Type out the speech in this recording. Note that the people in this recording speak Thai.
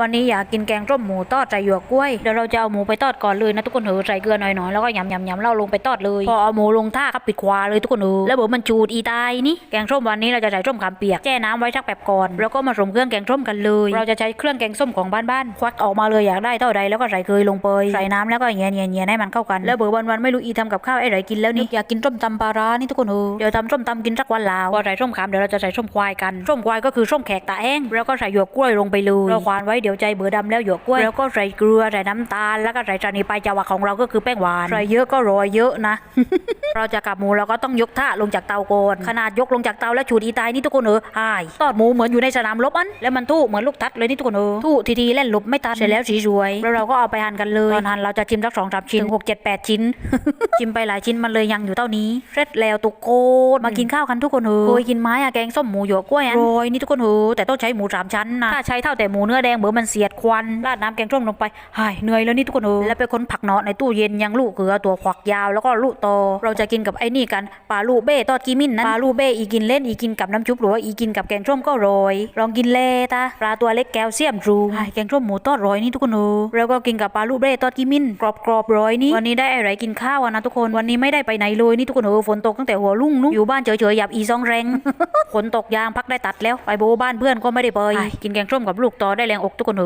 วันนี้อยากกินแกงส้มหมูทอดใส่หยวกกล้วย เดี๋ยวเราจะเอาหมูไปทอดก่อนเลยนะทุกคนเออใส่เกลือหน่อยๆ แล้วก็ยำยำยำๆๆเราลงไปทอดเลย พอเอาหมูลงท่าครับปิดควาเลยทุกคนเออแล้วเดี๋ยวมันจูดอีตายนี่ แกงส้มวันนี้เราจะใส่ส้มขามเปียก แช่น้ำไว้สักแบบก่อน แล้วก็มาสมเครื่องแกงส้มกันเลย เราจะใช้เครื่องแกงส้มของบ้านๆ ควักออกมาเลยอยากได้เท่าใดแล้วก็ใส่เคยลงไป ใส่น้ำแล้วก็เงียเงียเงียให้มันเข้ากัน แล้วเบอวันๆไม่รู้อีทำกับข้าวไอ้ไรกินแล้วนี่อยากกินส้มตำปลาร้านี่ทุกคนเออเดี๋ยวทำส้มตำกินสักวันลาวพอใส่ส้มขามเดี๋ยวเราจะใส่ส้มควายกันส้มควายก็คือส้มแขกตาแห้งแล้วก็ใส่หยวกกล้วยลงไปเลยเราควานไว้เดี๋ยวใจเบื่อดำแล้วหยวกกล้วยแล้วก็ใส่เกลือใส่น้ำตาลแล้วก็ใส่จานีไปจาวาของเราก็คือแป้งหวานใส่เยอะก็โรยเยอะนะ เราจะกลับหมูเราก็ต้องยกท่าลงจากเตาก่อนขนาดยกลงจากเตาแล้วฉูดอีตายนี่ทุกคนเออหายทอดหมูเหมือนอยู่ในสนามรบอันแล้วมันทู่เหมือนลูกทัดเลยนี่ทุกคนเออทู่ทีทีๆเล่นหลบไม่ตัดเสร็จแล้วสีสวยแล้วเราก็เอาไปหั่นกันเลยตอนหั่นเราจะชิมสักสองสามชิ้นหกเจ็ดแปดชิ้นชิมไปหลายชิ้นมันเลยยังอยู่เท่านี้เสร็จแล้วทุกคนมากินข้าวกันทุกคนเออเคยกินไหม้อะแกงส้มหมูหยวกกล้วยอันโรยนี่ทุกคนเออแต่ต้องใช้หมูสามชั้นนะถ้าใช้เท่าแต่หมูเนื้อแดงเบอร์มันเสียดควันราดน้ำแกงส้มลงไปหายเหนื่อยแล้วนี่ทุกคนเออแล้วไปค้นผักเนาะในตู้เย็นยังลูกเขือตัวขวักยาวแล้วก็ลูกโตเราจะกินกับไอ้นี่กันปลาลูกเบ้ทอดกีมินนั้นปลาลูกเบ้อีกินเล่นอีกินกับน้ำชุบหรือว่าอีกินกับแกงส้มก็โรยลองกินเล่ตาปลาตัวเล็กแก้วเสียมรูหายแกงส้มหมูทอดโรยนี่ทุกคนเออแล้วก็กินกับปลาลูกเบ้ทอดกีมินกรอบกรอบๆโรยนี่วันนี้ได้อะไรกินข้าวนะทุกคนวันนี้ไม่ได้ไปไหนเลยนี่ทุกคนเออฝนตกตั้งแต่หัวรุ่งนุอยู่บ้านเฉยๆหยับอีซองแรงฝนตกยางพักได้ตัดแล้วไปโบบ้านเพื่อนก็ไม่ได้ไปกินแกงส้มกับลูกต่อได้แรงอก కట్టుకును